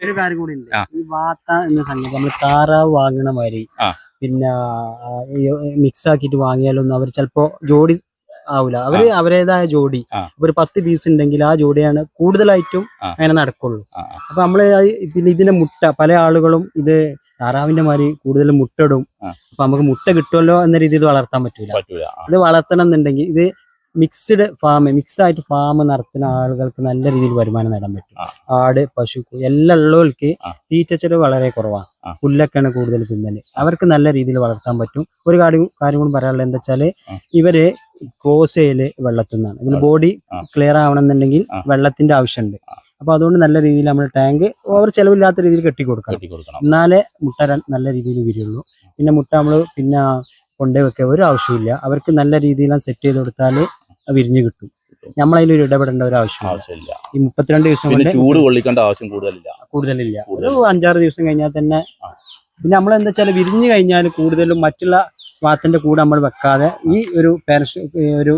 ഒരു കാര്യം കൂടി ഉണ്ട്. ഈ വാത്ത എന്ന സംഗതി നമ്മൾ താറാവ് വാങ്ങണ മാതിരി. പിന്നെ മിക്സ് ആക്കിയിട്ട് വാങ്ങിയാലൊന്നും അവർ ചിലപ്പോ ജോഡി ആവൂല അവർ അവരേതായ ജോഡി ഒരു പത്ത് പീസ് ഉണ്ടെങ്കിൽ ആ ജോഡിയാണ് കൂടുതലായിട്ടും. അങ്ങനെ നടക്കുള്ളൂ. അപ്പൊ നമ്മൾ പിന്നെ ഇതിന്റെ മുട്ട പല ആളുകളും ഇത് താറാവിന്റെ മാതിരി കൂടുതൽ മുട്ട ഇടും ആ. അപ്പൊ നമുക്ക് മുട്ട കിട്ടുമല്ലോ എന്ന രീതിയിൽ വളർത്താൻ പറ്റൂല ഇത് വളർത്തണം എന്നുണ്ടെങ്കിൽ ഇത് മിക്സ്ഡ് ഫാം മിക്സ് ആയിട്ട് ഫാം നടത്തുന്ന ആളുകൾക്ക് നല്ല രീതിയിൽ വരുമാനം നേടാൻ പറ്റും. ആട് പശു എല്ലാം ഉള്ളവർക്ക്. തീറ്റച്ചെലവ് വളരെ കുറവാണ്. പുല്ലൊക്കെയാണ് കൂടുതൽ തിന്നൽ. അവർക്ക് നല്ല രീതിയിൽ വളർത്താൻ പറ്റും. ഒരു കാര്യം കാര്യം കൂടി പറയാനുള്ളത് എന്താ വെച്ചാൽ. ഇവർ ക്രോസ് ചെയ്യൽ വെള്ളത്തിൽ നിന്നാണ് ഇതിന് ബോഡി ക്ലിയർ ആവണമെന്നുണ്ടെങ്കിൽ. വെള്ളത്തിന്റെ ആവശ്യമുണ്ട്. അപ്പൊ അതുകൊണ്ട് നല്ല രീതിയിൽ നമ്മൾ ടാങ്ക് ഓവർ ചെലവില്ലാത്ത രീതിയിൽ കെട്ടി കൊടുക്കണം. എന്നാലേ മുട്ട നല്ല രീതിയിൽ വിരിയുള്ളൂ. പിന്നെ മുട്ട നമ്മൾ പിന്നെ കൊണ്ടേ വെക്കുക. ഒരു ആവശ്യമില്ല അവർക്ക് നല്ല രീതിയിലാണ് സെറ്റ് ചെയ്ത് കൊടുത്താൽ വിരിഞ്ഞു കിട്ടും. നമ്മളതിൽ ഒരു ഇടപെടേണ്ട ഒരു ആവശ്യം ആവശ്യമില്ല. ഈ മുപ്പത്തിരണ്ട് ദിവസം കൊണ്ട് ചൂട് കൊള്ളിക്കേണ്ട ആവശ്യം കൂടുതലില്ല. കൂടുതലില്ല. ഒരു അഞ്ചാറ് ദിവസം കഴിഞ്ഞാൽ തന്നെ പിന്നെ നമ്മൾ എന്താ വെച്ചാൽ വിരിഞ്ഞു കഴിഞ്ഞാൽ കൂടുതലും മറ്റുള്ള വാത്തിന്റെ കൂടെ നമ്മൾ വെക്കാതെ ഈ ഒരു പാരഷ ഒരു